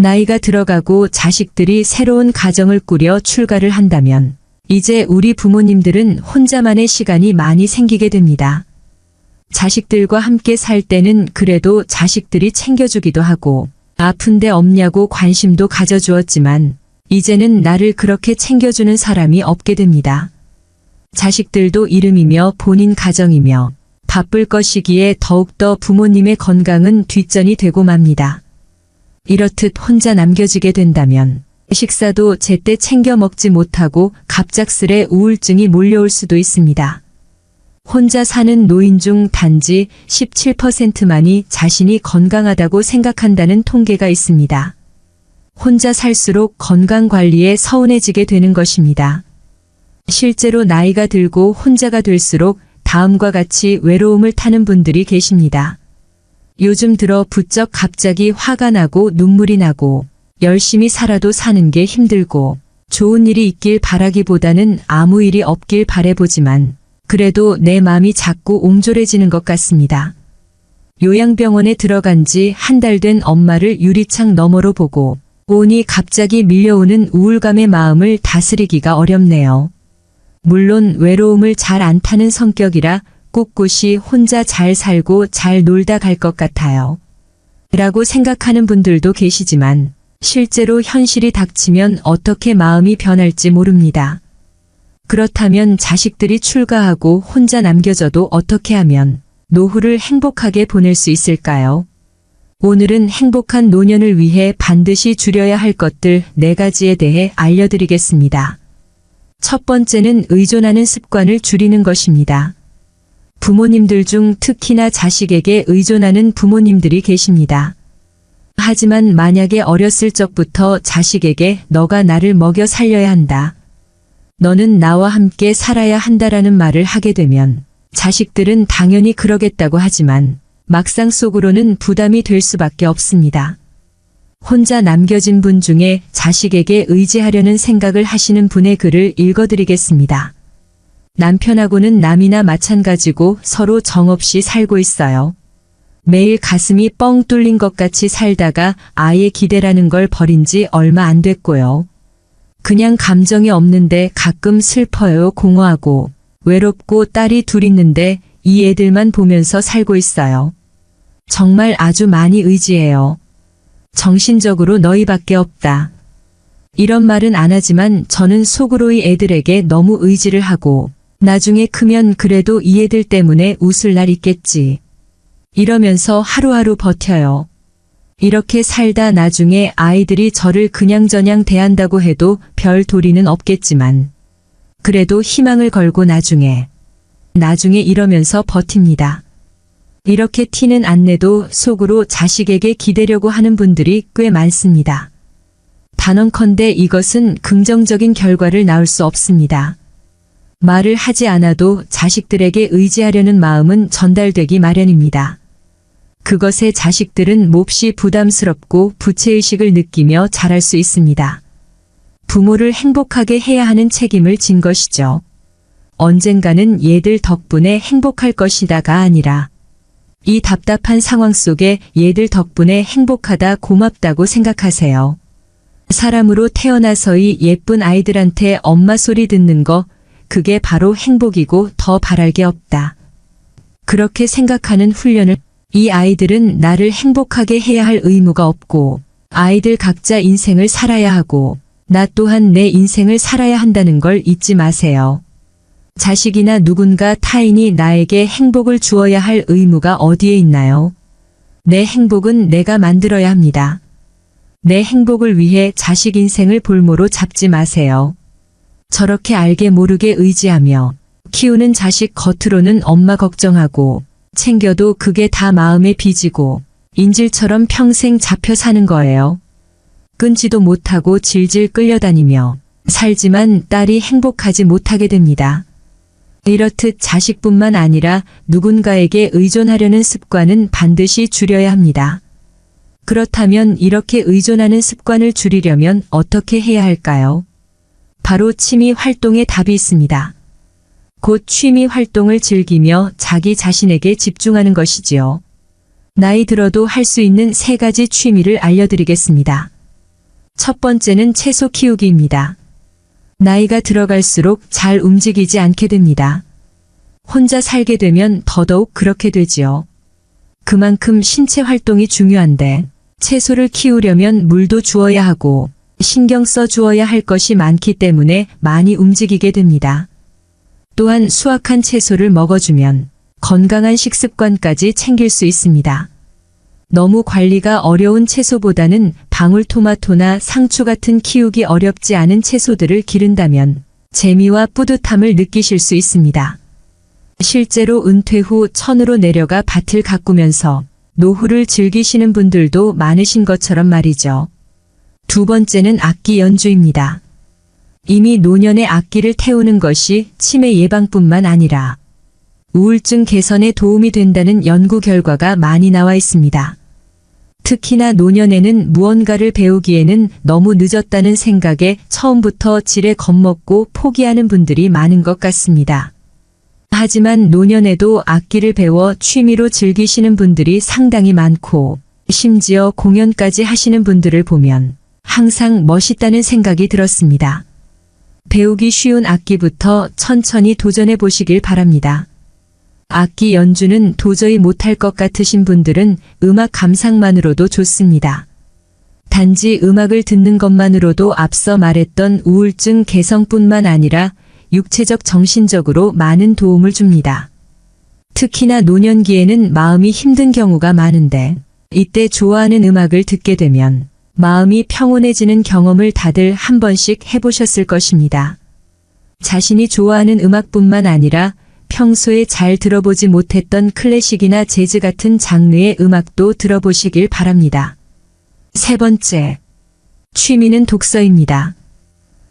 나이가 들어가고 자식들이 새로운 가정을 꾸려 출가를 한다면 이제 우리 부모님들은 혼자만의 시간이 많이 생기게 됩니다. 자식들과 함께 살 때는 그래도 자식들이 챙겨주기도 하고 아픈데 없냐고 관심도 가져주었지만 이제는 나를 그렇게 챙겨주는 사람이 없게 됩니다. 자식들도 이름이며 본인 가정이며 바쁠 것이기에 더욱더 부모님의 건강은 뒷전이 되고 맙니다. 이렇듯 혼자 남겨지게 된다면 식사도 제때 챙겨 먹지 못하고 갑작스레 우울증이 몰려올 수도 있습니다. 혼자 사는 노인 중 단지 17%만이 자신이 건강하다고 생각한다는 통계가 있습니다. 혼자 살수록 건강 관리에 서운해지게 되는 것입니다. 실제로 나이가 들고 혼자가 될수록 다음과 같이 외로움을 타는 분들이 계십니다. 요즘 들어 부쩍 갑자기 화가 나고 눈물이 나고 열심히 살아도 사는 게 힘들고 좋은 일이 있길 바라기보다는 아무 일이 없길 바래보지만 그래도 내 마음이 자꾸 옹졸해지는 것 같습니다. 요양병원에 들어간 지 한 달 된 엄마를 유리창 너머로 보고 오니 갑자기 밀려오는 우울감의 마음을 다스리기가 어렵네요. 물론 외로움을 잘 안 타는 성격이라 꿋꿋이 혼자 잘 살고 잘 놀다 갈 것 같아요. 라고 생각하는 분들도 계시지만 실제로 현실이 닥치면 어떻게 마음이 변할지 모릅니다. 그렇다면 자식들이 출가하고 혼자 남겨져도 어떻게 하면 노후를 행복하게 보낼 수 있을까요? 오늘은 행복한 노년을 위해 반드시 줄여야 할 것들 네 가지에 대해 알려드리겠습니다. 첫 번째는 의존하는 습관을 줄이는 것입니다. 부모님들 중 특히나 자식에게 의존하는 부모님들이 계십니다. 하지만 만약에 어렸을 적부터 자식에게 너가 나를 먹여 살려야 한다. 너는 나와 함께 살아야 한다라는 말을 하게 되면 자식들은 당연히 그러겠다고 하지만 막상 속으로는 부담이 될 수밖에 없습니다. 혼자 남겨진 분 중에 자식에게 의지하려는 생각을 하시는 분의 글을 읽어드리겠습니다. 남편하고는 남이나 마찬가지고 서로 정없이 살고 있어요. 매일 가슴이 뻥 뚫린 것 같이 살다가 아예 기대라는 걸 버린 지 얼마 안 됐고요. 그냥 감정이 없는데 가끔 슬퍼요, 공허하고, 외롭고 딸이 둘 있는데 이 애들만 보면서 살고 있어요. 정말 아주 많이 의지해요. 정신적으로 너희밖에 없다. 이런 말은 안 하지만 저는 속으로 이 애들에게 너무 의지를 하고 나중에 크면 그래도 이 애들 때문에 웃을 날 있겠지. 이러면서 하루하루 버텨요. 이렇게 살다 나중에 아이들이 저를 그냥저냥 대한다고 해도 별 도리는 없겠지만 그래도 희망을 걸고 나중에 나중에 이러면서 버팁니다. 이렇게 티는 안 내도 속으로 자식에게 기대려고 하는 분들이 꽤 많습니다. 단언컨대 이것은 긍정적인 결과를 낳을 수 없습니다. 말을 하지 않아도 자식들에게 의지하려는 마음은 전달되기 마련입니다. 그것에 자식들은 몹시 부담스럽고 부채의식을 느끼며 자랄 수 있습니다. 부모를 행복하게 해야 하는 책임을 진 것이죠. 언젠가는 얘들 덕분에 행복할 것이다가 아니라 이 답답한 상황 속에 얘들 덕분에 행복하다 고맙다고 생각하세요. 사람으로 태어나서이 예쁜 아이들한테 엄마 소리 듣는 거 그게 바로 행복이고 더 바랄 게 없다. 그렇게 생각하는 훈련을 이 아이들은 나를 행복하게 해야 할 의무가 없고 아이들 각자 인생을 살아야 하고 나 또한 내 인생을 살아야 한다는 걸 잊지 마세요. 자식이나 누군가 타인이 나에게 행복을 주어야 할 의무가 어디에 있나요? 내 행복은 내가 만들어야 합니다. 내 행복을 위해 자식 인생을 볼모로 잡지 마세요. 저렇게 알게 모르게 의지하며 키우는 자식 겉으로는 엄마 걱정하고 챙겨도 그게 다 마음에 빚이고 인질처럼 평생 잡혀 사는 거예요. 끊지도 못하고 질질 끌려다니며 살지만 딸이 행복하지 못하게 됩니다. 이렇듯 자식뿐만 아니라 누군가에게 의존하려는 습관은 반드시 줄여야 합니다. 그렇다면 이렇게 의존하는 습관을 줄이려면 어떻게 해야 할까요? 바로 취미 활동에 답이 있습니다. 곧 취미 활동을 즐기며 자기 자신에게 집중하는 것이지요. 나이 들어도 할 수 있는 세 가지 취미를 알려드리겠습니다. 첫 번째는 채소 키우기입니다. 나이가 들어갈수록 잘 움직이지 않게 됩니다. 혼자 살게 되면 더더욱 그렇게 되지요. 그만큼 신체 활동이 중요한데 채소를 키우려면 물도 주어야 하고 신경 써 주어야 할 것이 많기 때문에 많이 움직이게 됩니다. 또한 수확한 채소를 먹어주면 건강한 식습관까지 챙길 수 있습니다. 너무 관리가 어려운 채소보다는 방울토마토나 상추 같은 키우기 어렵지 않은 채소들을 기른다면 재미와 뿌듯함을 느끼실 수 있습니다. 실제로 은퇴 후 천으로 내려가 밭을 가꾸면서 노후를 즐기시는 분들도 많으신 것처럼 말이죠. 두 번째는 악기 연주입니다. 이미 노년의 악기를 태우는 것이 치매 예방뿐만 아니라 우울증 개선에 도움이 된다는 연구 결과가 많이 나와 있습니다. 특히나 노년에는 무언가를 배우기에는 너무 늦었다는 생각에 처음부터 지레 겁먹고 포기하는 분들이 많은 것 같습니다. 하지만 노년에도 악기를 배워 취미로 즐기시는 분들이 상당히 많고 심지어 공연까지 하시는 분들을 보면 항상 멋있다는 생각이 들었습니다. 배우기 쉬운 악기부터 천천히 도전해 보시길 바랍니다. 악기 연주는 도저히 못할 것 같으신 분들은 음악 감상만으로도 좋습니다. 단지 음악을 듣는 것만으로도 앞서 말했던 우울증 개선뿐만 아니라 육체적 정신적으로 많은 도움을 줍니다. 특히나 노년기에는 마음이 힘든 경우가 많은데 이때 좋아하는 음악을 듣게 되면 마음이 평온해지는 경험을 다들 한 번씩 해보셨을 것입니다. 자신이 좋아하는 음악뿐만 아니라 평소에 잘 들어보지 못했던 클래식이나 재즈 같은 장르의 음악도 들어보시길 바랍니다. 세 번째, 취미는 독서입니다.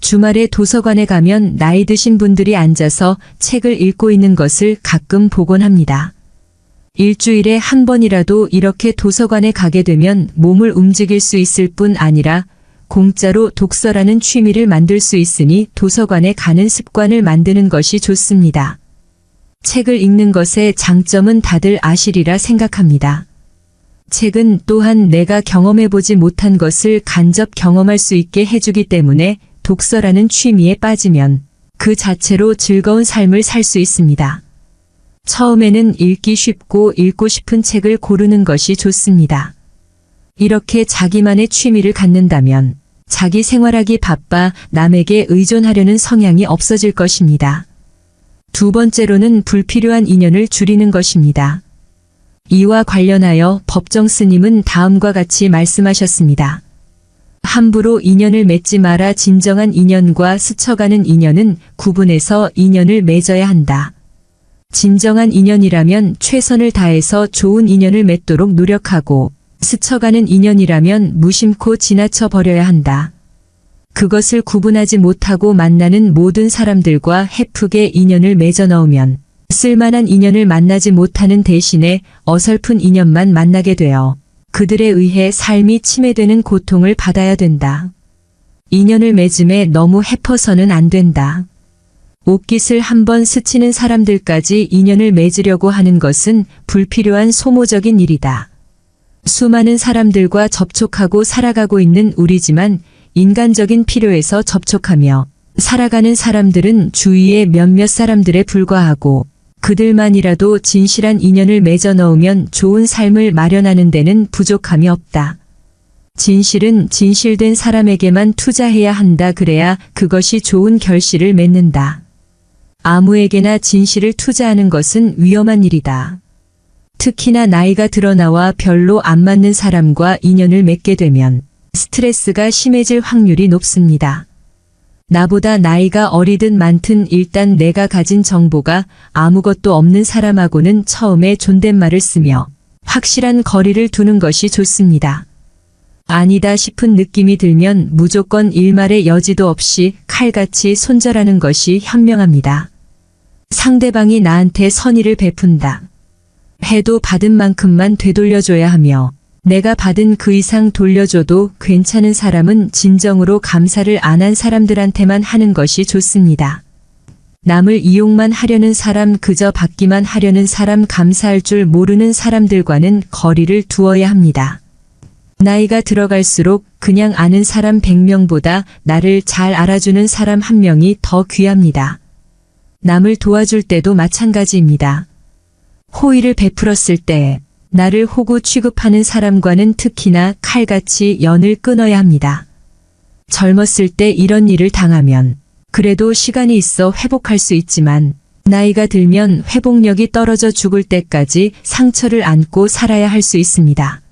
주말에 도서관에 가면 나이 드신 분들이 앉아서 책을 읽고 있는 것을 가끔 보곤 합니다. 일주일에 한 번이라도 이렇게 도서관에 가게 되면 몸을 움직일 수 있을 뿐 아니라 공짜로 독서라는 취미를 만들 수 있으니 도서관에 가는 습관을 만드는 것이 좋습니다. 책을 읽는 것의 장점은 다들 아시리라 생각합니다. 책은 또한 내가 경험해보지 못한 것을 간접 경험할 수 있게 해주기 때문에 독서라는 취미에 빠지면 그 자체로 즐거운 삶을 살 수 있습니다. 처음에는 읽기 쉽고 읽고 싶은 책을 고르는 것이 좋습니다. 이렇게 자기만의 취미를 갖는다면 자기 생활하기 바빠 남에게 의존하려는 성향이 없어질 것입니다. 두 번째로는 불필요한 인연을 줄이는 것입니다. 이와 관련하여 법정 스님은 다음과 같이 말씀하셨습니다. 함부로 인연을 맺지 마라 진정한 인연과 스쳐가는 인연은 구분해서 인연을 맺어야 한다. 진정한 인연이라면 최선을 다해서 좋은 인연을 맺도록 노력하고 스쳐가는 인연이라면 무심코 지나쳐 버려야 한다. 그것을 구분하지 못하고 만나는 모든 사람들과 해프게 인연을 맺어 넣으면 쓸만한 인연을 만나지 못하는 대신에 어설픈 인연만 만나게 되어 그들에 의해 삶이 침해되는 고통을 받아야 된다. 인연을 맺음에 너무 해퍼서는 안 된다. 옷깃을 한번 스치는 사람들까지 인연을 맺으려고 하는 것은 불필요한 소모적인 일이다. 수많은 사람들과 접촉하고 살아가고 있는 우리지만 인간적인 필요에서 접촉하며 살아가는 사람들은 주위의 몇몇 사람들에 불과하고 그들만이라도 진실한 인연을 맺어 넣으면 좋은 삶을 마련하는 데는 부족함이 없다. 진실은 진실된 사람에게만 투자해야 한다 그래야 그것이 좋은 결실을 맺는다. 아무에게나 진실을 투자하는 것은 위험한 일이다. 특히나 나이가 드러나와 별로 안 맞는 사람과 인연을 맺게 되면 스트레스가 심해질 확률이 높습니다. 나보다 나이가 어리든 많든 일단 내가 가진 정보가 아무것도 없는 사람하고는 처음에 존댓말을 쓰며 확실한 거리를 두는 것이 좋습니다. 아니다 싶은 느낌이 들면 무조건 일말의 여지도 없이 칼같이 손절하는 것이 현명합니다. 상대방이 나한테 선의를 베푼다. 해도 받은 만큼만 되돌려줘야 하며 내가 받은 그 이상 돌려줘도 괜찮은 사람은 진정으로 감사를 안 한 사람들한테만 하는 것이 좋습니다. 남을 이용만 하려는 사람 그저 받기만 하려는 사람 감사할 줄 모르는 사람들과는 거리를 두어야 합니다. 나이가 들어갈수록 그냥 아는 사람 100명보다 나를 잘 알아주는 사람 한 명이 더 귀합니다. 남을 도와줄 때도 마찬가지입니다. 호의를 베풀었을 때 나를 호구 취급하는 사람과는 특히나 칼같이 연을 끊어야 합니다. 젊었을 때 이런 일을 당하면 그래도 시간이 있어 회복할 수 있지만 나이가 들면 회복력이 떨어져 죽을 때까지 상처를 안고 살아야 할 수 있습니다.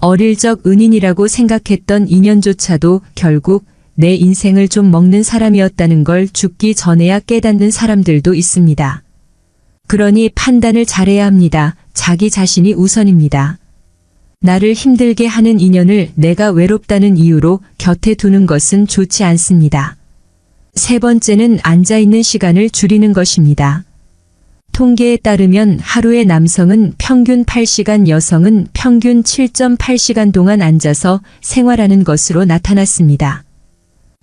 어릴 적 은인이라고 생각했던 인연조차도 결국 내 인생을 좀 먹는 사람이었다는 걸 죽기 전에야 깨닫는 사람들도 있습니다. 그러니 판단을 잘해야 합니다. 자기 자신이 우선입니다. 나를 힘들게 하는 인연을 내가 외롭다는 이유로 곁에 두는 것은 좋지 않습니다. 세 번째는 앉아있는 시간을 줄이는 것입니다. 통계에 따르면 하루에 남성은 평균 8시간, 여성은 평균 7.8시간 동안 앉아서 생활하는 것으로 나타났습니다.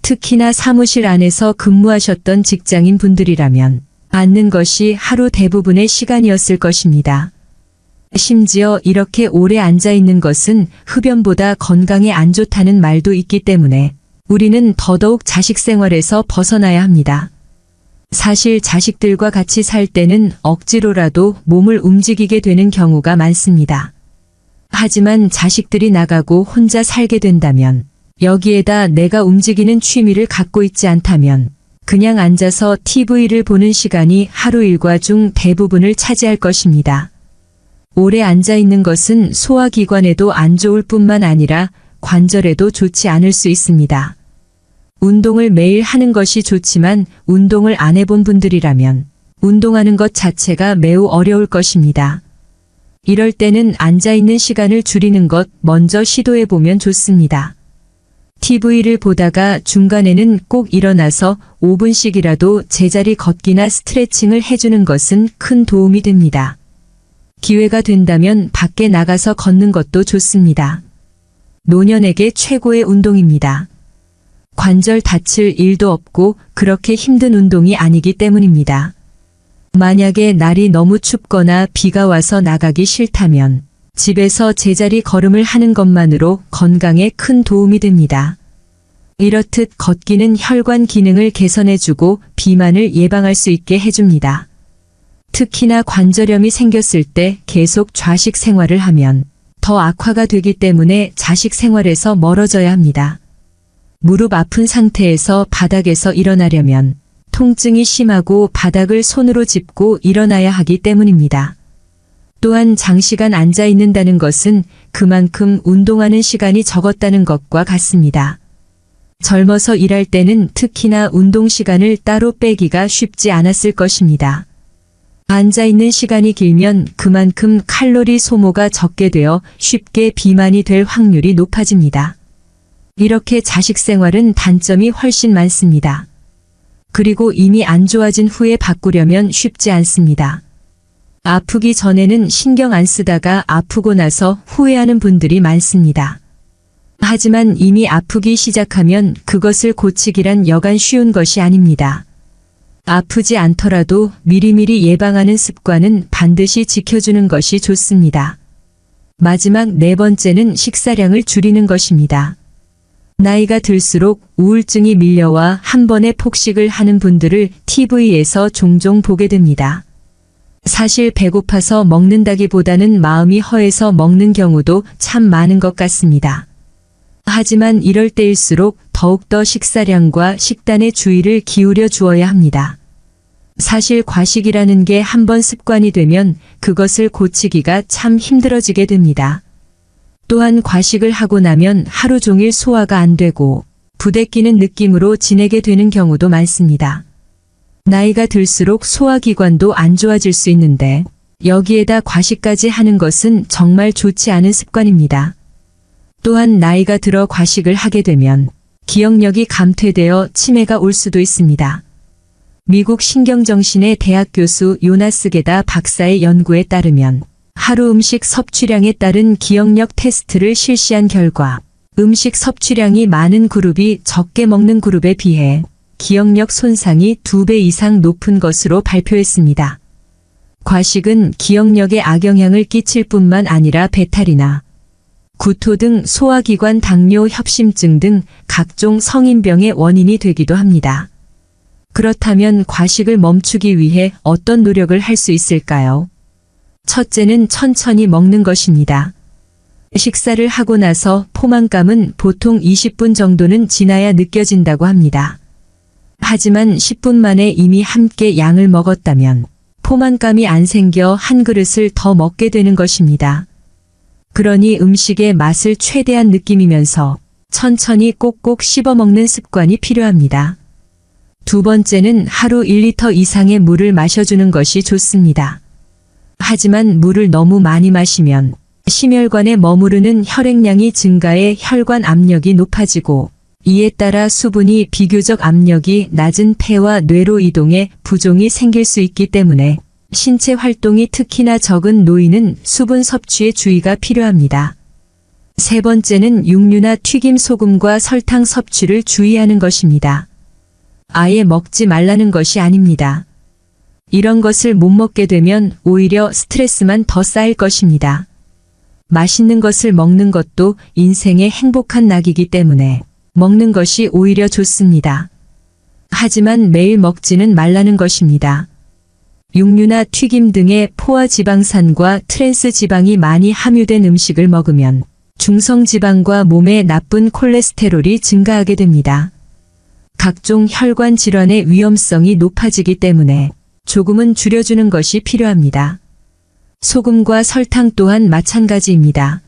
특히나 사무실 안에서 근무하셨던 직장인 분들이라면 앉는 것이 하루 대부분의 시간이었을 것입니다. 심지어 이렇게 오래 앉아 있는 것은 흡연보다 건강에 안 좋다는 말도 있기 때문에 우리는 더더욱 자식 생활에서 벗어나야 합니다. 사실 자식들과 같이 살 때는 억지로라도 몸을 움직이게 되는 경우가 많습니다. 하지만 자식들이 나가고 혼자 살게 된다면 여기에다 내가 움직이는 취미를 갖고 있지 않다면 그냥 앉아서 TV를 보는 시간이 하루 일과 중 대부분을 차지할 것입니다. 오래 앉아 있는 것은 소화기관에도 안 좋을 뿐만 아니라 관절에도 좋지 않을 수 있습니다. 운동을 매일 하는 것이 좋지만 운동을 안 해본 분들이라면 운동하는 것 자체가 매우 어려울 것입니다. 이럴 때는 앉아 있는 시간을 줄이는 것 먼저 시도해 보면 좋습니다. TV를 보다가 중간에는 꼭 일어나서 5분씩이라도 제자리 걷기나 스트레칭을 해주는 것은 큰 도움이 됩니다. 기회가 된다면 밖에 나가서 걷는 것도 좋습니다. 노년에게 최고의 운동입니다. 관절 다칠 일도 없고 그렇게 힘든 운동이 아니기 때문입니다. 만약에 날이 너무 춥거나 비가 와서 나가기 싫다면 집에서 제자리 걸음을 하는 것만으로 건강에 큰 도움이 됩니다. 이렇듯 걷기는 혈관 기능을 개선해주고 비만을 예방할 수 있게 해줍니다. 특히나 관절염이 생겼을 때 계속 좌식 생활을 하면 더 악화가 되기 때문에 자식 생활에서 멀어져야 합니다. 무릎 아픈 상태에서 바닥에서 일어나려면 통증이 심하고 바닥을 손으로 짚고 일어나야 하기 때문입니다. 또한 장시간 앉아 있는다는 것은 그만큼 운동하는 시간이 적었다는 것과 같습니다. 젊어서 일할 때는 특히나 운동 시간을 따로 빼기가 쉽지 않았을 것입니다. 앉아 있는 시간이 길면 그만큼 칼로리 소모가 적게 되어 쉽게 비만이 될 확률이 높아집니다. 이렇게 자식 생활은 단점이 훨씬 많습니다. 그리고 이미 안 좋아진 후에 바꾸려면 쉽지 않습니다. 아프기 전에는 신경 안 쓰다가 아프고 나서 후회하는 분들이 많습니다. 하지만 이미 아프기 시작하면 그것을 고치기란 여간 쉬운 것이 아닙니다. 아프지 않더라도 미리미리 예방하는 습관은 반드시 지켜주는 것이 좋습니다. 마지막 네 번째는 식사량을 줄이는 것입니다. 나이가 들수록 우울증이 밀려와 한 번에 폭식을 하는 분들을 TV에서 종종 보게 됩니다. 사실 배고파서 먹는다기보다는 마음이 허해서 먹는 경우도 참 많은 것 같습니다. 하지만 이럴 때일수록 더욱더 식사량과 식단의 주의를 기울여 주어야 합니다. 사실 과식이라는 게 한번 습관이 되면 그것을 고치기가 참 힘들어지게 됩니다. 또한 과식을 하고 나면 하루 종일 소화가 안 되고 부대끼는 느낌으로 지내게 되는 경우도 많습니다. 나이가 들수록 소화기관도 안 좋아질 수 있는데 여기에다 과식까지 하는 것은 정말 좋지 않은 습관입니다. 또한 나이가 들어 과식을 하게 되면 기억력이 감퇴되어 치매가 올 수도 있습니다. 미국 신경정신의 대학 교수 요나스 게다 박사의 연구에 따르면 하루 음식 섭취량에 따른 기억력 테스트를 실시한 결과 음식 섭취량이 많은 그룹이 적게 먹는 그룹에 비해 기억력 손상이 두배 이상 높은 것으로 발표했습니다. 과식은 기억력에 악영향을 끼칠 뿐만 아니라 배탈이나 구토 등 소화기관 당뇨 협심증 등 각종 성인병의 원인이 되기도 합니다. 그렇다면 과식을 멈추기 위해 어떤 노력을 할 수 있을까요? 첫째는 천천히 먹는 것입니다. 식사를 하고 나서 포만감은 보통 20분 정도는 지나야 느껴진다고 합니다. 하지만 10분 만에 이미 함께 양을 먹었다면 포만감이 안 생겨 한 그릇을 더 먹게 되는 것입니다. 그러니 음식의 맛을 최대한 느끼면서 천천히 꼭꼭 씹어 먹는 습관이 필요합니다. 두 번째는 하루 1리터 이상의 물을 마셔주는 것이 좋습니다. 하지만 물을 너무 많이 마시면 심혈관에 머무르는 혈액량이 증가해 혈관 압력이 높아지고 이에 따라 수분이 비교적 압력이 낮은 폐와 뇌로 이동해 부종이 생길 수 있기 때문에 신체 활동이 특히나 적은 노인은 수분 섭취에 주의가 필요합니다. 세 번째는 육류나 튀김 소금과 설탕 섭취를 주의하는 것입니다. 아예 먹지 말라는 것이 아닙니다. 이런 것을 못 먹게 되면 오히려 스트레스만 더 쌓일 것입니다. 맛있는 것을 먹는 것도 인생의 행복한 낙이기 때문에 먹는 것이 오히려 좋습니다. 하지만 매일 먹지는 말라는 것입니다. 육류나 튀김 등의 포화 지방산과 트랜스 지방이 많이 함유된 음식을 먹으면 중성 지방과 몸에 나쁜 콜레스테롤이 증가하게 됩니다. 각종 혈관 질환의 위험성이 높아지기 때문에 조금은 줄여주는 것이 필요합니다. 소금과 설탕 또한 마찬가지입니다.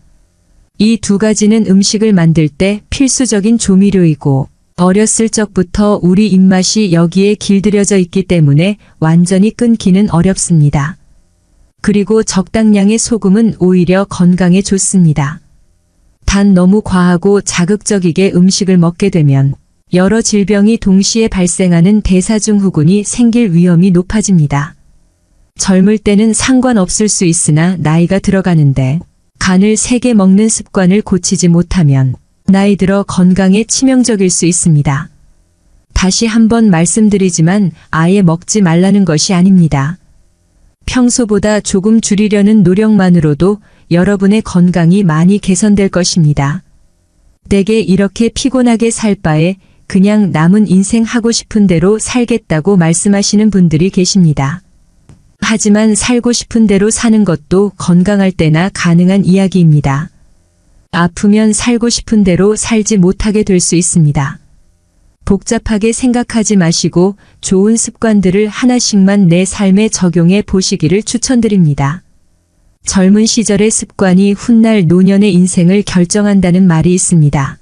이 두 가지는 음식을 만들 때 필수적인 조미료이고 어렸을 적부터 우리 입맛이 여기에 길들여져 있기 때문에 완전히 끊기는 어렵습니다. 그리고 적당량의 소금은 오히려 건강에 좋습니다. 단 너무 과하고 자극적이게 음식을 먹게 되면 여러 질병이 동시에 발생하는 대사증후군이 생길 위험이 높아집니다. 젊을 때는 상관없을 수 있으나 나이가 들어가는데 간을 세게 먹는 습관을 고치지 못하면 나이 들어 건강에 치명적일 수 있습니다. 다시 한번 말씀드리지만 아예 먹지 말라는 것이 아닙니다. 평소보다 조금 줄이려는 노력만으로도 여러분의 건강이 많이 개선될 것입니다. 내게 이렇게 피곤하게 살 바에 그냥 남은 인생 하고 싶은 대로 살겠다고 말씀하시는 분들이 계십니다. 하지만 살고 싶은 대로 사는 것도 건강할 때나 가능한 이야기입니다. 아프면 살고 싶은 대로 살지 못하게 될 수 있습니다. 복잡하게 생각하지 마시고 좋은 습관들을 하나씩만 내 삶에 적용해 보시기를 추천드립니다. 젊은 시절의 습관이 훗날 노년의 인생을 결정한다는 말이 있습니다.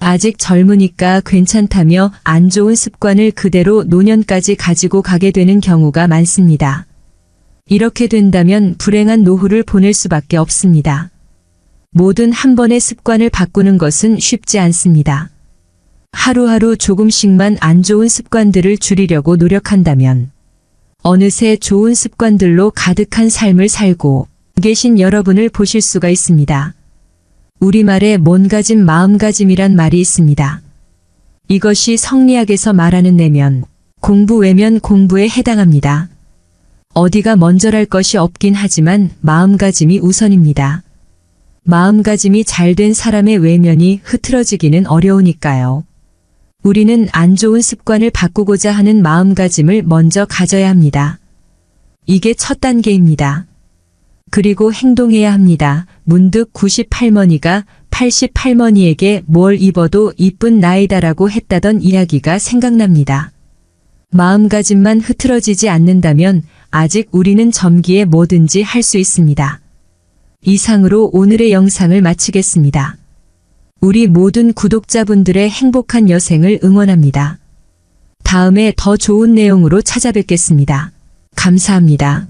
아직 젊으니까 괜찮다며 안 좋은 습관을 그대로 노년까지 가지고 가게 되는 경우가 많습니다. 이렇게 된다면 불행한 노후를 보낼 수밖에 없습니다. 모든 한 번의 습관을 바꾸는 것은 쉽지 않습니다. 하루하루 조금씩만 안 좋은 습관들을 줄이려고 노력한다면 어느새 좋은 습관들로 가득한 삶을 살고 계신 여러분을 보실 수가 있습니다. 우리말에 몸가짐 마음가짐이란 말이 있습니다. 이것이 성리학에서 말하는 내면, 공부 외면 공부에 해당합니다. 어디가 먼저랄 것이 없긴 하지만 마음가짐이 우선입니다. 마음가짐이 잘 된 사람의 외면이 흐트러지기는 어려우니까요. 우리는 안 좋은 습관을 바꾸고자 하는 마음가짐을 먼저 가져야 합니다. 이게 첫 단계입니다. 그리고 행동해야 합니다. 문득 98머니가 88머니에게 뭘 입어도 이쁜 나이다라고 했다던 이야기가 생각납니다. 마음가짐만 흐트러지지 않는다면 아직 우리는 점기에 뭐든지 할 수 있습니다. 이상으로 오늘의 영상을 마치겠습니다. 우리 모든 구독자분들의 행복한 여생을 응원합니다. 다음에 더 좋은 내용으로 찾아뵙겠습니다. 감사합니다.